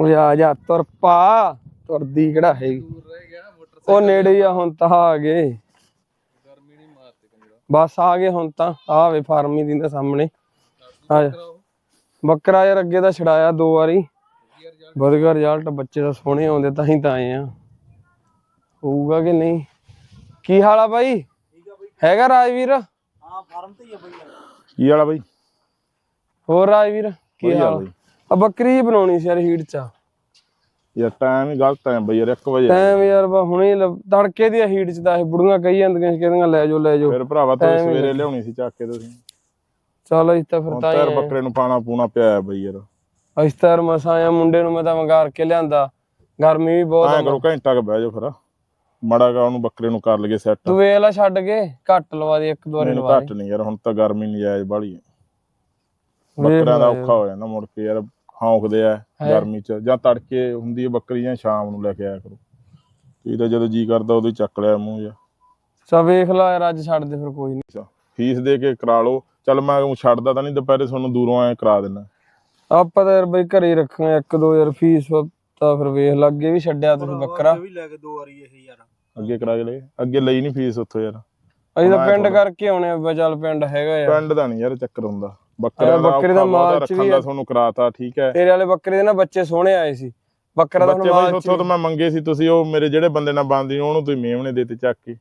ਓਏ ਆ ਜਾ ਤੁਰ ਪਾ। ਤੁਰਦੀ ਕਿਹੜਾ ਹੈਗੀ ਉਹ ਨੇੜੇ ਹੀ ਆ ਹੁਣ ਤਾਂ ਆ ਗਏ। ਬਸ ਆ ਗਏ ਹੁਣ ਤਾਂ ਆ ਵੇ ਫਾਰਮੀ ਦੀ ਦੇ ਸਾਹਮਣੇ। ਆ ਜਾ। ਬੱਕਰਾ ਯਾਰ ਅੱਗੇ ਤਾਂ ਛੜਾਇਆ ਦੋ ਵਾਰੀ। ਵਧੀਆ ਰਿਜ਼ਲਟ ਬੱਚੇ ਦਾ ਸੋਹਣੇ ਆਉਂਦੇ ਤਾਂ ਹੀ ਤਾਂ ਆਏ ਆ। ਹੋਊਗਾ ਕਿ ਨਹੀਂ? ਕੀ ਹਾਲ ਆ ਬਾਈ? ਹੈਗਾ ਰਾਜਵੀਰ? ਹਾਂ ਫਾਰਮ ਤੇ ਹੀ ਆ ਬਈ ਕੀ ਵਾਲਾ ਬਾਈ? ਹੋਰ ਰਾਜਵੀਰ ਕੀ ਹਾਲ? ਬਾਈ। ਆ ਬੱਕਰੀ ਬਣਾਉਣੀ ਸੀ ਯਾਰ ਹੀਟ ਚ। ਯਾਰ ਟਾਈਮ ਹੀ ਗਲਤ ਹੈ ਬਈ ਯਾਰ 1 ਵਜੇ ਟਾਈਮ ਯਾਰ ਬਾ ਹੁਣੇ ਤੜਕੇ ਦੀ ਹੀਟ ਚ ਤਾਂ ਇਹ ਬੁੜੀਆਂ ਕਹੀ ਜਾਂਦੀਆਂ ਕਹਿੰਦੀਆਂ ਲੈ ਜਾਓ ਲੈ ਜਾਓ। ਫਿਰ ਭਰਾਵਾ ਤੂੰ ਸਵੇਰੇ ਲੱਗ- ਲਿਆਉਣੀ ਸੀ ਚੱਕ ਕੇ ਤੁਸੀਂ। ਚਲ ਅਸੀਂ ਤਾਂ ਫਿਰ ਤਾਂ ਯਾਰ ਬੱਕਰੇ ਨੂੰ ਪਾਣਾ ਪੂਣਾ ਪਿਆ ਬਈ ਯਾਰ। ਅਸੀਂ ਤਾਂ ਯਾਰ ਮਸਾਂ ਆਇਆ ਮੁੰਡੇ ਨੂੰ ਮੈਂ ਤਾਂ ਮੰਗਾਰ ਕੇ ਲਿਆਂਦਾ। ਗਰਮੀ ਵੀ ਬਹੁਤ ਆ। ਕਰੋ ਘੰਟਾ ਕ ਬਹਿ ਜਾਓ ਫਿਰ। ਮਾੜਾ ਗਾ ਉਹਨੂੰ ਬੱਕਰੇ ਨੂੰ ਕਰ ਲਈਏ ਸੈੱਟ ਤੂੰ ਵੇਖ ਲੈ ਛੱਡ ਕੇ ਘੱਟ ਲਵਾ ਦੇ ਇੱਕ ਦੋ ਵਾਰੀ ਮੈਨੂੰ ਲਵਾ ਦੇ। ਘੱਟ ਨਹੀਂ ਯਾਰ ਹੁਣ ਤਾਂ ਗਰਮੀ ਨਜਾਇਜ਼ ਬਾਲੀ ਹੈ। ਵੇਖ ਬੱਕਰਿਆਂ ਦਾ ਔਖਾ ਹੋ ਜਾਂਦਾ ਮੁੜ ਕੇ ਯਾਰ। ਹੌਂਕਦੇ ਆ ਗਰਮੀ ਚ ਜਾਂ ਤੜਕੇ ਹੁੰਦੀ ਹੈ ਬੱਕਰੀ ਜਾਂ ਸ਼ਾਮ ਨੂੰ ਲੈ ਕੇ ਆਇਆ ਕਰੋ। ਤੁਸੀਂ ਤਾਂ ਜਦੋਂ ਜੀ ਕਰਦਾ ਉਦੋਂ ਹੀ ਚੱਕ ਲਿਆ ਮੂੰਹ ਜਾਂ ਚਾ ਵੇਖ ਲੈ ਯਾਰ ਅੱਜ ਛੱਡ ਦੇ ਫਿਰ ਕੋਈ ਨਹੀਂ। ਫੀਸ ਦੇ ਕੇ ਕਰਾ ਲਓ। ਚੱਲ ਮੈਂ ਛੱਡਦਾ ਤਾਂ ਨਹੀਂ ਦੁਪਹਿਰੇ ਤੁਹਾਨੂੰ ਦੂਰੋਂ ਐ ਕਰਾ ਦੇਣਾ ਆਪਾਂ ਤਾਂ ਯਾਰ ਬਈ ਘਰੇ ਹੀ ਰੱਖਾਂਗੇ ਇੱਕ ਦੋ ਯਾਰ ਫੀਸ ਤਾਂ ਫਿਰ ਵੇਖ ਲੈ ਅੱਗੇ ਵੀ ਛੱਡਿਆ ਤੁਸੀਂ ਬੱਕਰਾ। ਵੀ ਲੈ ਕੇ ਦੋ ਵਾਰੀ ਇਹ ਯਾਰ। ਅੱਗੇ ਕਰਾ ਕੇ ਲੈ। ਅੱਗੇ ਲਈ ਨਹੀਂ ਫੀਸ ਉੱਥੋਂ ਯਾਰ। ਅਸੀਂ ਤਾਂ ਪਿੰਡ ਕਰਕੇ ਆਉਣੇ ਆ ਚੱਲ ਪਿੰਡ ਹੈਗਾ ਯਾਰ। ਪਿੰਡ ਦਾ ਨਹੀਂ ਯਾਰ ਚੱਕਰ ਹੁੰਦਾ। ਬੱਕਰਿਆਂ ਦਾ ਬੱਕਰੇ ਦਾ ਔਖਾ ਬਹੁਤ ਆ, ਮਾਲ ਚ ਵੀ ਰੱਖਣ ਦਾ ਆ। ਤੁਹਾਨੂੰ ਕਰਾਤਾ ਠੀਕ ਹੈ। ਤੇਰੇ ਵਾਲੇ ਬੱਕਰੇ ਦੇ ਨਾ ਬੱਚੇ ਸੋਹਣੇ ਆਏ ਸੀ। ਬੱਕਰਾ ਦਾ ਹੁਣ ਬੱਚੇ ਬਾਈ ਮਾਲ ਉੱਥੋਂ ਤਾਂ ਮੈਂ ਮੰਗੇ ਸੀ ਤੁਸੀਂ ਉਹ ਮੇਰੇ ਜਿਹੜੇ ਬੰਦੇ ਨਾਲ ਬੰਦੀ ਉਹਨੂੰ ਤੁਸੀਂ ਮੇਮਣੇ ਦੇਤੇ ਚੱਕ ਕੇ।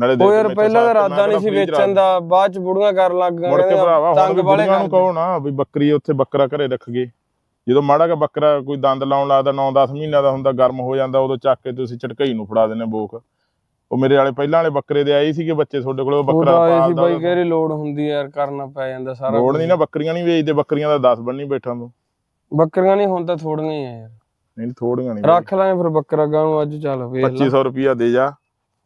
ਨਾਲੇ ਦੇ ਯਾਰ ਪਹਿਲਾਂ ਤਾਂ ਇਰਾਦਾ ਨਹੀਂ ਸੀ ਵੇਚਣ ਦਾ ਬਾਅਦ ਚ ਬੁੜੀਆਂ ਕਰਨ ਲੱਗ ਗਈਆਂ ਮੁੜ ਕੇ ਭਰਾਵਾ ਹੁਣ ਬੁੜੀਆਂ ਨੂੰ ਕਹੋ ਨਾ ਵੀ ਬੱਕਰੀ ਉੱਥੇ ਬੱਕਰਾ ਘਰੇ ਰੱਖ ਗਏ। ਜਦੋਂ ਮਾੜਾ ਕਾ ਬੱਕਰਾ ਕੋਈ ਦੰਦ ਲਾਉਣ ਲੱਗਦਾ 9-10 ਮਹੀਨਿਆਂ ਦਾ ਹੁੰਦਾ ਗਰਮ ਹੋ ਜਾਂਦਾ ਉਦੋਂ ਚੱਕ ਕੇ ਤੁਸੀਂ ਝਟਕਈ ਨੂੰ ਫੜਾ ਦਿੰਦੇ ਬੋਕ। ਉਹ ਮੇਰੇ ਵਾਲੇ ਪਹਿਲਾਂ ਵਾਲੇ ਬੱਕਰੇ ਦੇ ਆਏ ਸੀਗੇ ਬੱਚੇ ਤੁਹਾਡੇ ਕੋਲ ਉਹ ਬੱਕਰਾ ਆਏ ਸੀ ਬਾਈ ਕਹਿ ਲੋੜ ਹੁੰਦੀ ਯਾਰ ਕਰਨਾ ਪੈ ਜਾਂਦਾ ਸਾਰਾ ਲੋੜ ਨਹੀਂ ਨਾ ਬੱਕਰੀਆਂ ਨਹੀਂ ਵੇਚਦੇ ਬੱਕਰੀਆਂ ਦਾ 10 ਬੰਨੀ ਬੈਠਾ ਤੂੰ ਬੱਕਰੀਆਂ ਨਹੀਂ ਹੁਣ ਤਾਂ ਥੋੜੀਆਂ ਹੀ ਆ ਯਾਰ। ਨਹੀਂ ਥੋੜੀਆਂ ਨਹੀਂ ਰੱਖ ਲਾਂਗੇ ਫਿਰ ਬੱਕਰਾ ਗਾਂ ਨੂੰ ਅੱਜ ਚੱਲ ਲਾ। 2500 ਰੁਪਿਆ ਦੇ ਜਾ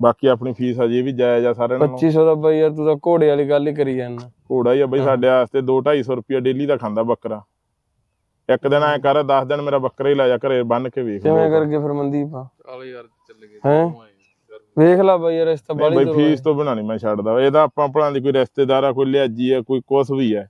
ਬਾਕੀ ਆਪਣੀ ਫੀਸ ਹਜੇ ਵੀ ਜਾਇਜ਼ ਆ ਸਾਰਿਆਂ ਨੂੰ 2500 ਦਾ ਬਾਈ ਯਾਰ ਤੂੰ ਤਾਂ ਘੋੜੇ ਵਾਲੀ ਗੱਲ ਹੀ ਕਰੀ ਜਾਂਦਾ। ਘੋੜਾ ਹੀ ਆ ਬਈ ਸਾਡੇ ਵਾਸਤੇ 2-250 ਰੁਪਿਆ ਡੇਲੀ ਦਾ ਖਾਂਦਾ ਬੱਕਰਾ। ਇੱਕ ਦਿਨ ਐ ਕਰ 10 ਦਿਨ ਮੇਰਾ ਬੱਕਰਾ ਹੀ ਲੈ ਜਾ ਘਰੇ ਬੰਨ ਕੇ ਵੇਖ ਕਿਵੇਂ ਕਰਕੇ ਫਿਰ ਮਨਦੀਪ ਆ? ਚੱਲ ਯਾਰ ਚੱਲ ਗਏ। ਹੈ? ਵੇਖ ਲੈ ਬਾਈ ਯਾਰ ਇਸ ਤਾਂ ਬਾਲੀ ਬਈ ਫੀਸ ਤੋਂ ਬਿਨਾਂ ਨਹੀਂ ਮੈਂ ਛੱਡਦਾ। ਇਹ ਤਾਂ ਆਪਾਂ ਭਲਾਂ ਦੀ ਕੋਈ ਰਿਸ਼ਤੇਦਾਰ ਆ ਕੋਈ ਲਿਆਜੀ ਆ ਕੋਈ ਕੁਛ ਵੀ ਆ।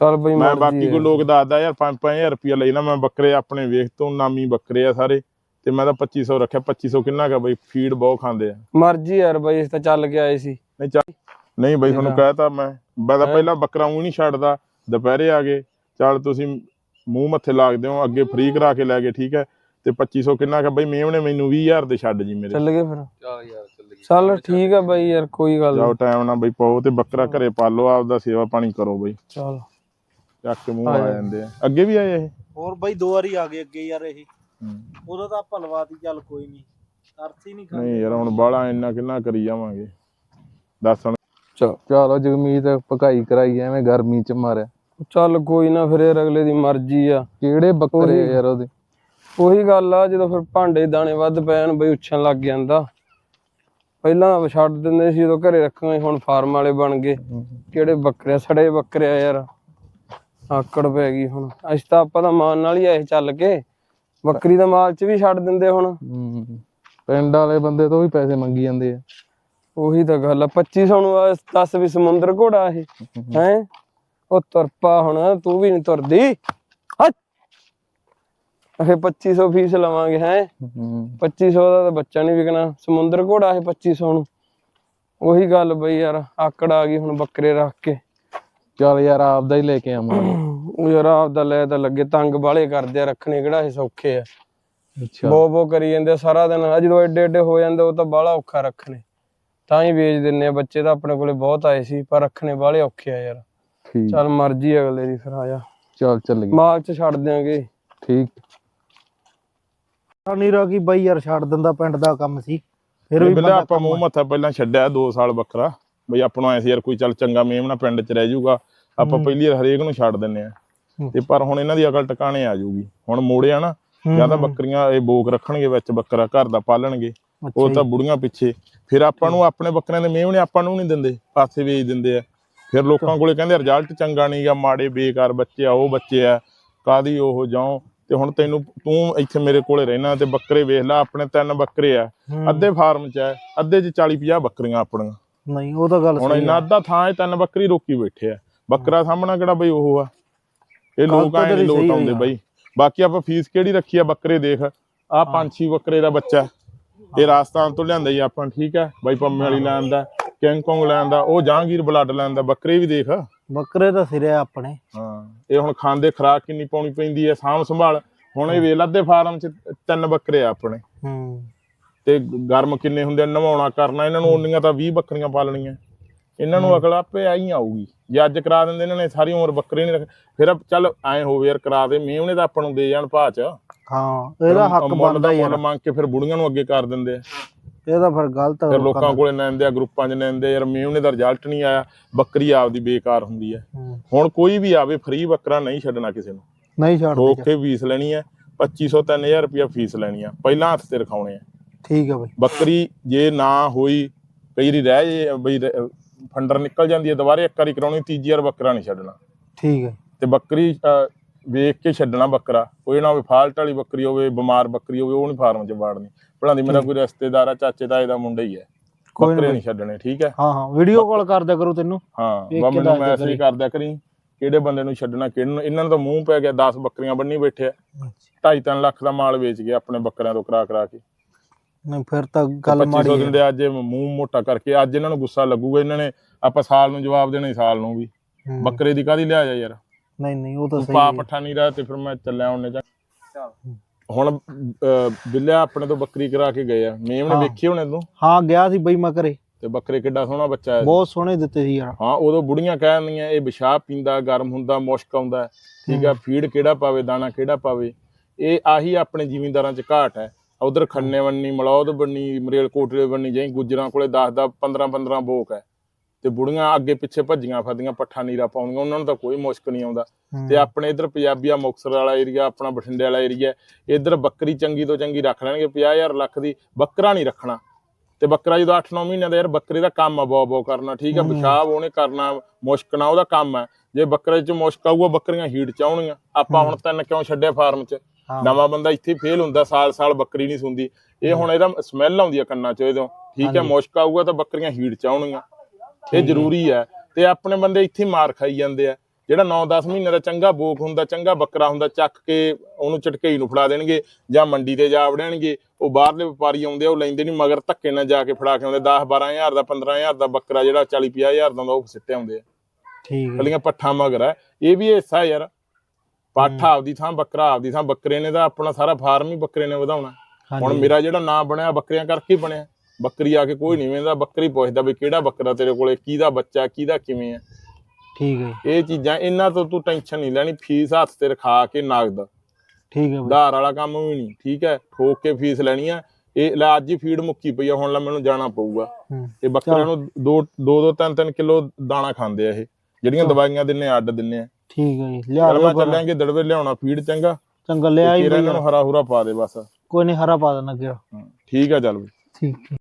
ਚੱਲ ਬਾਈ ਮੈਂ ਬਾਕੀ। ਕੋਈ ਲੋਕ ਦੱਸਦਾ ਯਾਰ 5-5000 ਰੁਪਿਆ ਲਈ ਨਾ ਮੈਂ ਬੱਕਰੇ ਆਪਣੇ ਵੇਖ ਤੋਂ ਨਾਮੀ ਬੱਕਰੇ ਆ ਸਾਰੇ। ਤੇ ਮੈਂ ਤਾਂ 2500 ਰੱਖਿਆ 2500 ਕਿੰਨਾ ਕਾ ਬਈ? ਫੀਡ ਬਹੁਤ ਖਾਂਦੇ ਆ। ਮਰਜ਼ੀ ਯਾਰ ਬਾਈ ਇਸ ਤਾਂ ਚੱਲ ਕੇ ਆਏ ਸੀ। ਨਹੀਂ ਚੱਲ। ਨਹੀਂ ਬਈ ਤੁਹਾਨੂੰ ਕਹਿਤਾ ਮੈਂ। ਮੈਂ ਤਾਂ ਪਹਿਲਾਂ ਬੱਕਰਾ ਉਹ ਨਹੀਂ ਛੱਡਦਾ। ਦੁਪਹਿਰੇ ਆ ਗਏ। ਚੱਲ ਤੁਸੀਂ ਮੂੰਹ ਮੱਥੇ ਲੱਗਦੇ ਹੋ ਅੱਗੇ ਫ੍ਰੀ ਕਰਾ ਕੇ ਲੈ ਗਏ ਠੀਕ ਹੈ? ਤੇ 2500 ਕਿੰਨਾ ਕਾ ਬਈ ਮੇਮ ਨੇ ਮੈਨੂੰ 20000 ਦੇ ਛੱਡ ਜੀ ਮੇਰੇ। ਚੱਲ ਗਏ ਫਿਰ। ਚੱਲ ਯਾਰ ਚੱਲ ਗਏ। ਚੱਲ ਠੀਕ ਆ ਬਾਈ ਯਾਰ ਕੋਈ ਗੱਲ ਜਾਓ ਨਹੀਂ ਟਾਈਮ ਨਾਲ ਬਈ ਪਾਓ ਤੇ ਬੱਕਰਾ ਘਰੇ ਪਾਲੋ ਆਪਦਾ ਸੇਵਾ ਪਾਣੀ ਕਰੋ ਬਈ। ਚੱਲ। ਚੱਕ ਕੇ ਮੂੰਹ ਆ ਜਾਂਦੇ ਆ। ਅੱਗੇ ਵੀ ਆਏ ਇਹ? ਹੋਰ ਬਈ ਦੋ ਵਾਰੀ ਆ ਗਏ ਅੱਗੇ ਯਾਰ ਇਹ। ਉਦੋਂ ਤਾਂ ਆਪਾਂ ਲਵਾਤੀ ਚੱਲ ਕੋਈ ਨਹੀਂ ਤਰਸੀ ਨਹੀਂ ਖਾਂਦੇ। ਨਹੀਂ ਯਾਰ ਹੁਣ ਬਾਹਲਾ ਇੰਨਾ ਕਿੰਨਾ ਕਰੀ ਜਾਵਾਂਗੇ। ਦੱਸ ਹੁਣ। ਚੱਲ। ਚਲੋ ਜਗਮੀਤ ਭਕਾਈ ਕਰਾਈ ਐਵੇਂ ਗਰਮੀ ਚ ਮਾਰਿਆ। ਚੱਲ ਕੋਈ ਨਾ ਫਿਰ ਯਾਰ ਅਗਲੇ ਦੀ ਮਰਜ਼ੀ ਆ। ਕਿਹੜੇ ਬੱਕਰੇ। ਯਾਰ ਉਹਦੇ? ਉਹੀ ਗੱਲ ਆ ਜਦੋਂ ਫਿਰ ਭਾਂਡੇ ਦਾਣੇ ਵੱਧ ਪੈਣ ਬਈ ਉੱਛਣ ਲੱਗ ਜਾਂਦਾ। ਪਹਿਲਾਂ ਛੱਡ ਦਿੰਦੇ ਸੀ ਜਦੋਂ ਘਰੇ ਰੱਖਾਂਗੇ ਹੁਣ ਫਾਰਮ ਵਾਲੇ ਬਣ ਗਏ। ਕਿਹੜੇ ਬੱਕਰੇ ਸੜੇ ਬੱਕਰੇ ਆ ਯਾਰ। ਆਕੜ ਪੈ ਗਈ ਹੁਣ। ਅਸੀਂ ਤਾਂ ਆਪਾਂ ਤਾਂ ਮਾਨ ਨਾਲ ਹੀ ਆਏ ਚੱਲ ਕੇ। ਬੱਕਰੀ ਦਾ ਮਾਲ ਚ ਵੀ ਛੱਡ ਦਿੰਦੇ ਹੁਣ। ਪਿੰਡ ਵਾਲੇ ਬੰਦੇ ਤੋਂ ਵੀ ਪੈਸੇ ਮੰਗੀ ਜਾਂਦੇ ਆ। ਉਹੀ ਤਾਂ ਗੱਲ ਆ। 2500 ਨੂੰ ਆ, ਦੱਸ ਵੀ ਸਮੁੰਦਰ ਘੋੜਾ ਇਹ। ਹੈ? ਉਹ ਤੁਰਪਾ ਹੁਣ ਤੂੰ ਵੀ ਨਹੀਂ ਤੁਰਦੀ। ਹੱਟ! ਅਖੇ 2500 ਫੀਸ ਲਵਾਂਗੇ ਹੈ? ਹੂੰ। 2500 ਦਾ ਤਾਂ ਬੱਚਾ ਨਹੀਂ ਵਿਕਣਾ। ਸਮੁੰਦਰ ਘੋੜਾ ਇਹ 2500 ਨੂੰ। ਉਹੀ ਗੱਲ ਬਈ ਯਾਰ ਆਕੜ ਆ ਗਈ ਹੁਣ ਬੱਕਰੇ ਰੱਖ ਕੇ। ਚੱਲ ਯਾਰ ਆਪਦਾ ਹੀ ਲੈ ਕੇ ਆਵਾਂਗੇ। ਉਹ ਯਾਰ ਆਪਦਾ ਲੈ ਤਾਂ ਲੱਗੇ ਤੰਗ ਬਾਲੇ ਕਰਦੇ ਆ ਰੱਖਣੇ ਕਿਹੜਾ ਇਹ ਸੌਖੇ ਆ। ਅੱਛਾ। ਬੋ ਬੋ ਕਰੀ ਜਾਂਦੇ ਸਾਰਾ ਦਿਨ। ਜਦੋਂ ਏਡੇ ਏਡੇ ਹੋ ਜਾਂਦੇ ਉਹ ਤਾਂ ਬਾਹਲਾ ਔਖਾ ਰੱਖਣੇ। ਤਾਂ ਹੀ ਵੇਚ ਦਿੰਨੇ ਆ ਬੱਚੇ ਤਾਂ ਆਪਣੇ ਕੋਲੇ ਬਹੁਤ ਆਏ ਸੀ ਪਰ ਰੱਖਣੇ ਬਾਹਲੇ ਔਖੇ ਆ ਯਾਰ। ਠੀਕ। ਚੱਲ ਮਰਜ਼ੀ ਅਗਲੇ ਦੀ ਫਿਰ ਆ ਜਾ। ਚੱਲ ਚੱਲ ਗਏ ਮਾਲ ਚ ਛੱਡ ਦਿਆਂਗੇ। ਠੀਕ। ਨਹੀਂ ਰੋਗੀ ਬਈ ਯਾਰ ਛੱਡ ਦਿੰਦਾ ਪਿੰਡ ਦਾ ਕੰਮ ਸੀ। ਫਿਰ ਵੀ ਬਿੱਲੇ ਆਪਾਂ ਮੂੰਹ ਮੱਥਾ ਪਹਿਲਾਂ ਛੱਡਿਆ 2 ਸਾਲ ਬੱਕਰਾ ਬਈ ਆਪਣਾ ਐ ਸੀ ਯਾਰ ਕੋਈ ਚੱਲ ਚੰਗਾ ਮੇਮਣਾ ਪਿੰਡ 'ਚ ਰਹਿ ਜਾਊਗਾ ਆਪਾਂ ਪਹਿਲੀ ਵਾਰ ਹਰੇਕ ਨੂੰ ਛੱਡ ਦਿੰਨੇ ਆ। ਤੇ ਪਰ ਹੁਣ ਇਹਨਾਂ ਦੀ ਅਕਲ ਟਿਕਾਣੇ ਆ ਜਾਊਗੀ ਹੁਣ ਮੋੜਿਆ ਨਾ ਜਾਂ ਤਾਂ ਬੱਕਰੀਆਂ ਇਹ ਬੋਕ ਰੱਖਣਗੇ ਵਿੱਚ ਬੱਕਰਾ ਘਰ ਦਾ ਪਾਲਣਗੇ। ਉਹ ਤਾਂ ਬੁੜੀਆਂ ਪਿੱਛੇ। ਫਿਰ ਆਪਾਂ ਨੂੰ ਆਪਣੇ ਬੱਕਰਿਆਂ ਦੇ ਮੇਮਣੇ ਆਪਾਂ ਨੂੰ ਨਹੀਂ ਦਿੰਦੇ। ਪਾਸੇ ਵੇਚ ਦਿੰਦੇ ਆ। ਫਿਰ ਲੋਕਾਂ ਕੋਲੇ ਕਹਿੰਦੇ ਰਿਜ਼ਲਟ ਚੰਗਾ ਨਹੀਂ ਗਾ ਮਾੜੇ ਬੇਕਾਰ ਬੱਚੇ ਆ ਉਹ ਬੱਚੇ ਆ। ਕਾਦੀ ਉਹ ਜਾਉ? ਤੇ ਹੁਣ ਤੈਨੂੰ ਤੂੰ ਇੱਥੇ ਮੇਰੇ ਕੋਲੇ ਰਹਿਣਾ ਤੇ ਬੱਕਰੇ ਵੇਖ ਲੈ ਆਪਣੇ ਤਿੰਨ ਬੱਕਰੇ ਆ। ਅੱਧੇ ਫਾਰਮ 'ਚ ਆ ਅੱਧੇ 'ਚ 40 50 ਬੱਕਰੀਆਂ ਆਪਣੀਆਂ। ਨਹੀਂ ਉਹ ਤਾਂ ਗੱਲ ਹੁਣ ਸਹੀ ਇੰਨਾ ਅੱਧਾ ਥਾਂ 'ਚ ਤਿੰਨ ਬੱਕਰੀ ਰੋਕੀ ਬੈਠੇ ਆ। ਬੱਕਰਾ ਸਾਹਮਣਾ ਕਿਹੜਾ ਬਈ ਉਹ ਆ? ਇਹ ਲੋਕ ਨਹੀਂ ਸਹੀ ਲੋਟ ਆਉਂਦੇ ਆ। ਬਈ। ਬਾਕੀ ਆਪਾਂ ਫੀਸ ਕਿਹੜੀ ਰੱਖੀ ਆ ਬੱਕਰੇ ਦੇਖ। ਆ ਪੰਛੀ ਬੱਕਰੇ ਦਾ ਬੱਚਾ। ਇਹ ਰਾਜਸਥਾਨ ਤੋਂ ਲਿਆਂਦਾ ਜੀ ਆਪਾਂ ਠੀਕ ਹੈ ਬਾਈ ਪੰਮੇ ਵਾਲੀ ਲੈਣ ਦਾ ਕਿੰਗ ਕੋਂਗ ਲੈਣ ਦਾ ਉਹ ਜਹਾਂਗੀਰ ਬਲੱਡ ਲੈਣ ਦਾ ਬੱਕਰੇ ਵੀ ਦੇਖ। ਬੱਕਰੇ ਤਾਂ ਸਿਰੇ ਆ ਆਪਣੇ। ਹਾਂ ਇਹ ਹੁਣ ਖਾਂਦੇ ਖਰਾਕ ਕਿੰਨੀ ਪਾਉਣੀ ਪੈਂਦੀ ਹੈ ਸਾਂਭ ਸੰਭਾਲ। ਹੁਣ ਇਹ ਵੇਲ ਅੱਧੇ ਫਾਰਮ ਚ ਤਿੰਨ ਬੱਕਰੇ ਆ ਆਪਣੇ। ਹੂੰ। ਤੇ ਗਰਮ ਕਿੰਨੇ ਹੁੰਦੇ ਆ, ਨਵਾਉਣਾ ਕਰਨਾ ਇਹਨਾਂ ਨੂੰ ਉਨੀਆਂ ਤਾਂ 20 ਬੱਕਰੀਆਂ ਪਾਲਣੀਆਂ। ਇਹਨਾਂ ਨੂੰ ਅਕਲ ਆਪੇ ਆਈ ਆਊਗੀ। ਜੇ ਅੱਜ ਕਰਾ ਦਿੰਦੇ ਇਹਨਾਂ ਨੇ ਸਾਰੀ ਉਮਰ ਬੱਕਰੇ ਨਹੀਂ ਰੱਖ। ਫਿਰ ਚੱਲ ਐ ਹੋਵੇ ਯਾਰ ਕਰਾ ਦੇ ਮੇਵਨੇ ਤਾਂ ਆਪਾਂ ਨੂੰ ਦੇ ਜਾਣ ਭਾਅ ਚ। ਹਾਂ ਇਹਦਾ ਹੱਕ ਬਣਦਾ ਯਾਰ ਮੁੱਲ ਮੰਗ ਕੇ ਫਿਰ ਬੁੜੀਆਂ ਨੂੰ ਅੱਗੇ ਕਰ ਦਿੰਦੇ ਆ। ਇਹਦਾ ਫਿਰ ਗਲਤ ਫਿਰ ਲੋਕਾਂ ਕੋਲੇ ਨੈਂਦੇ ਆ ਗਰੁੱਪਾਂ 'ਚ ਨੈਂਦੇ ਯਾਰ ਮੇਵਨੇ ਦਾ ਰਿਜ਼ਲਟ ਨਹੀਂ ਆਇਆ ਬੱਕਰੀ ਆਪਦੀ ਬੇਕਾਰ ਹੁੰਦੀ ਹੈ। ਹੁਣ ਕੋਈ ਵੀ ਆਵੇ ਫ੍ਰੀ ਬੱਕਰਾ ਨਹੀਂ ਛੱਡਣਾ ਕਿਸੇ ਨੂੰ। ਨਹੀਂ ਛੱਡਦੇ ਠੋਕ ਕੇ ਫੀਸ ਲੈਣੀ ਹੈ 2500 3000 ਰੁਪਇਆ ਫੀਸ ਲੈਣੀ ਆ ਪਹਿਲਾਂ ਹੱਥ ਤੇ ਰਖਾਉਣੇ ਆ। ਠੀਕ ਆ ਬਈ। ਬੱਕਰੀ ਜੇ ਨਾ ਹੋਈ ਕਈ ਵਾਰੀ ਰਹਿ ਜੇ ਬਈ ਰ- ਫੰਡਰ ਨਿਕਲ ਜਾਂਦੀ ਹੈ ਦੁਬਾਰੇ ਇੱਕ ਵਾਰੀ ਕਰਾਉਣੀ ਤੀਜੀ ਵਾਰ ਬੱਕਰਾ ਨਹੀਂ ਛੱਡਣਾ। ਠੀਕ ਹੈ ਤੇ ਬੱਕਰੀ ਵੇਖ ਕੇ ਛੱਡਣਾ ਬੱਕਰਾ। ਕੋਈ ਨਾ ਹੋਵੇ ਫਾਲਟ ਵਾਲੀ ਬੱਕਰੀ ਹੋਵੇ ਬਿਮਾਰ ਬੱਕਰੀ ਹੋਵੇ ਉਹ ਨਹੀਂ ਫਾਰਮ 'ਚ ਵਾੜਨੀ। ਭਲਾਂ ਦੀ ਮੇਰਾ ਕੋਈ ਰਿਸ਼ਤੇਦਾਰ ਆ ਚਾਚੇ ਤਾਏ ਦਾ ਮੁੰਡਾ ਹੀ ਹੈ। ਕੋਈ ਬੱਕਰੇ। ਨਹੀਂ ਛੱਡਣੇ ਠੀਕ ਹੈ? ਹਾਂ ਹਾਂ ਵੀਡੀਓ ਕਾਲ ਕਰ ਦਿਆ ਕਰੋ ਤੈਨੂੰ। ਹਾਂ ਬਾ ਮੈਨੂੰ ਮੈਸੇਜ ਕਰੀ। ਕਰਦਿਆ ਕਰੀ ਕਿਹੜੇ ਬੰਦੇ ਨੂੰ ਛੱਡਣਾ ਕਿਹੜੇ ਨੂੰ ਇਹਨਾਂ ਨੂੰ ਤਾਂ ਮੂੰਹ ਪੈ ਗਿਆ 10 ਬੱਕਰੀਆਂ ਬੰਨੀ ਬੈਠੇ ਆ। 2.5 ਲੱਖ ਦਾ ਮਾਲ ਵੇਚ ਗਏ ਆਪਣੇ ਬੱਕਰਿਆਂ ਤੋਂ ਕਰਾ ਕਰਾ ਕੇ। ਨਹੀਂ ਫਿਰ ਤਾਂ ਗੱਲ 2500 ਮਾੜੀ ਹੈ। ਦਿੰਦੇ ਅੱਜ ਮੂੰਹ ਮੋਟਾ ਕਰਕੇ ਅੱਜ ਇਹਨਾਂ ਨੂੰ ਗੁੱਸਾ ਲੱਗੂਗਾ ਇਹਨਾਂ ਨੇ ਆਪਾਂ ਸਾਲ ਨੂੰ ਜਵਾਬ ਦੇਣਾ ਹੀ ਸਾਲ ਨੂੰ ਵੀ। ਬੱਕਰੇ ਦੀ ਕਾਦੀ ਲਿਆ ਜਾ ਯਾਰ? ਨਹੀਂ ਨਹੀਂ ਉਹ ਤਾਂ ਸਹੀ ਪਾ ਹੈ। ਪੱਠਾ ਨਹੀਂ ਰਿਹਾ ਤੇ ਫਿਰ ਮੈਂ ਚੱਲਿਆ ਉਹਨੇ ਚ ਹੁਣ ਅਹ, ਬਿੱਲਿਆ ਆਪਣੇ ਤੋਂ ਬੱਕਰੀ ਕਰਾ ਕੇ ਗਏ ਆ। ਮੇਮ ਨੇ ਹਾਂ। ਵੇਖੀ ਹੋਣੇ ਤੂੰ? ਹਾਂ ਗਿਆ ਸੀ ਬਈ ਮੈਂ ਘਰੇ। ਤੇ ਬੱਕਰੇ ਕਿੱਡਾ ਸੋਹਣਾ ਬੱਚਾ ਹੈ। ਬਹੁਤ ਸੋਹਣੇ ਦਿੱਤੇ ਸੀ ਯਾਰ। ਹਾਂ ਉਦੋਂ ਬੁੜੀਆਂ ਕਹਿ ਦਿੰਦੀਆਂ ਇਹ ਵਿਸ਼ਾਪ ਪੀਂਦਾ ਗਰਮ ਹੁੰਦਾ ਮੁਸ਼ਕ ਆਉਂਦਾ। ਠੀਕ ਆ ਫੀਡ ਕਿਹੜਾ ਪਾਵੇ ਦਾਣਾ ਕਿਹੜਾ ਪਾਵੇ? ਇਹ ਆਹੀ ਆਪਣੇ ਜ਼ਿਮੀਂਦਾਰਾਂ 'ਚ ਘਾਟ ਹੈ। ਉਧਰ ਖੰਨੇ ਵੰਨੀ ਮਲੌਦ ਬੰਨੀ ਮਰੇਲ ਕੋਟਲੇ ਬੰਨੀ ਜਾਈ ਗੁੱਜਰਾਂ ਕੋਲੇ 10 10 15 15 ਬੋਕ ਹੈ। ਤੇ ਬੁੜੀਆਂ ਅੱਗੇ ਪਿੱਛੇ ਭੱਜੀਆਂ ਫਦੀਆਂ ਪੱਠਾ ਨੀਰਾ ਪਾਉਂਦੀਆਂ ਉਹਨਾਂ ਨੂੰ ਤਾਂ ਕੋਈ ਮੁਸ਼ਕ ਨਹੀਂ ਆਉਂਦਾ। ਤੇ ਆਪਣੇ ਇਧਰ ਪੰਜਾਬੀਆ ਮੁਕਤਸਰ ਵਾਲਾ ਏਰੀਆ ਆਪਣਾ ਬਠਿੰਡੇ ਵਾਲਾ ਏਰੀਆ ਇਧਰ ਬੱਕਰੀ ਚੰਗੀ ਤੋਂ ਚੰਗੀ ਰੱਖ ਲੈਣਗੇ 50000 ਲੱਖ ਦੀ ਬੱਕਰਾ ਨਹੀਂ ਰੱਖਣਾ। ਤੇ ਬੱਕਰਾ ਜਦੋਂ 8-9 ਮਹੀਨਿਆਂ ਦਾ ਯਾਰ ਬੱਕਰੇ ਦਾ ਕੰਮ ਆ ਬੋ ਬੋ ਕਰਨਾ ਠੀਕ ਆ ਪਿਸ਼ਾਬ ਉਹਨੇ ਕਰਨਾ ਮੁਸ਼ਕ ਨਾ ਉਹਦਾ ਕੰਮ ਹੈ ਜੇ ਬੱਕਰੇ 'ਚ ਮੁਸ਼ਕ ਆਊਗਾ ਬੱਕਰੀਆਂ ਹੀਟ ਚ ਆਉਣਗੀਆਂ। ਆਪਾਂ ਹੁਣ ਤਿੰਨ ਕਿਉਂ ਛੱਡਿਆ ਫਾਰਮ 'ਚ। ਨਵਾਂ ਬੰਦਾ ਇੱਥੇ ਫੇਲ ਹੁੰਦਾ ਸਾਲ ਸਾਲ ਬੱਕਰੀ ਨਹੀਂ ਸੁੰਦੀ। ਇਹ ਹੁਣ ਇਹਦਾ ਸਮੈਲ ਆਉਂਦੀ ਆ ਕੰਨਾਂ 'ਚ ਇਹਦੋਂ। ਠੀਕ ਹੈ ਮੁਸ਼ਕ ਆਊਗਾ ਤਾਂ ਬੱਕਰੀਆਂ ਹੀਟ ਚ ਆਉਣਗੀਆਂ। ਇਹ ਜ਼ਰੂਰੀ ਹੈ ਤੇ ਆਪਣੇ ਬੰਦੇ ਇੱਥੇ ਮਾਰ ਖਾਈ ਜਾਂਦੇ ਆ। ਜਿਹੜਾ 9-10 ਮਹੀਨੇ ਦਾ ਚੰਗਾ ਬੋਕ ਹੁੰਦਾ ਚੰਗਾ ਬੱਕਰਾ ਹੁੰਦਾ ਚੱਕ ਕੇ ਉਹਨੂੰ ਝਟਕਈ ਨੂੰ ਫੜਾ ਦੇਣਗੇ ਜਾਂ ਮੰਡੀ ਤੇ ਜਾ ਵੜਨਗੇ ਉਹ ਬਾਹਰਲੇ ਵਪਾਰੀ ਆਉਂਦੇ ਆ ਉਹ ਲੈਂਦੇ ਨਹੀਂ ਮਗਰ ਧੱਕੇ ਨਾਲ ਜਾ ਕੇ ਫੜਾ ਕੇ ਆਉਂਦੇ 10-12000 ਦਾ 15000 ਦਾ ਬੱਕਰਾ ਜਿਹੜਾ 40-50000 ਦਾ ਉਹ ਸਿੱਟੇ ਆਉਂਦੇ ਆ। ਠੀਕ ਹੈ। ਕੱਲੀਆਂ ਪੱਠਾ ਮਗਰ ਹੈ। ਇਹ ਵੀ ਹਿੱਸਾ ਯਾਰ ਪੱਠ ਆਪਦੀ ਥਾਂ ਬੱਕਰਾ ਆਪਦੀ ਥਾਂ ਬੱਕਰੇ ਨੇ ਤਾਂ ਆਪਣਾ ਸਾਰਾ ਫਾਰਮ ਹੀ ਬੱਕਰੇ ਨੇ ਵਧਾਉਣਾ। ਹੁਣ ਮੇਰਾ ਜਿਹੜਾ ਨਾਂ ਬਣਿਆ ਬੱਕਰੀਆਂ ਕਰਕੇ ਹੀ ਬਣਿਆ। ਬੱਕਰੀ ਆ ਕੇ ਕੋਈ ਨਹੀਂ ਵੇਂਦਾ ਬੱਕਰੀ ਪੁੱਛਦਾ ਵੀ ਕਿਹੜਾ ਬੱਕਰਾ ਤੇਰੇ ਕੋਲੇ ਕਿਹਦਾ ਬੱਚਾ ਕਿਹਦਾ ਕਿਵੇਂ ਆ। ਠੀਕ ਹੈ। ਇਹ ਚੀਜ਼ਾਂ ਇਹਨਾਂ ਤੋਂ ਤੂੰ ਟੈਨਸ਼ਨ ਨਹੀਂ ਲੈਣੀ ਫੀਸ ਹੱਥ ਤੇ ਰਖਾ ਕੇ ਨਗਦ। ਠੀਕ ਹੈ ਉਧਾਰ ਵਾਲਾ ਕੰਮ ਵੀ ਨਹੀਂ ਠੀਕ ਹੈ ਠੋਕ ਕੇ ਫੀਸ ਲੈਣੀ ਆ। ਇਹ ਲੈ ਅੱਜ ਹੀ ਫੀਡ ਮੁੱਕੀ ਪਈ ਆ ਹੁਣ ਲੈ ਮੈਨੂੰ ਜਾਣਾ ਪਊਗਾ। ਇਹ ਬੱਕਰਿਆਂ ਨੂੰ ਦੋ ਦੋ ਦੋ ਤਿੰਨ ਤਿੰਨ ਕਿਲੋ ਦਾਣਾ ਖਾਂਦੇ ਆ ਇਹ ਜਿਹੜੀਆਂ ਦਵਾਈਆਂ ਦਿੰਨੇ ਅੱਡ ਦਿੰਨੇ ਆ। ਠੀਕ ਹੈ ਜੀ ਲਿਆ ਫਿਰ। ਚੱਲਾਂਗੇ ਦੜਵੇ ਲਿਆਉਣਾ ਫੀਡ ਚੰਗਾ। ਚੰਗਾ ਲਿਆ ਹੀ ਇਹਨਾਂ ਨੂੰ ਹਰਾ ਹੁਰਾ ਪਾ ਦੇ ਬਸ। ਕੋਈ ਨਹੀਂ ਹਰਾ ਪਾ ਦੇਣਾ ਕਿਹੜਾ ਠੀਕ ਆ ਚੱਲ ਬਈ। ਠੀਕ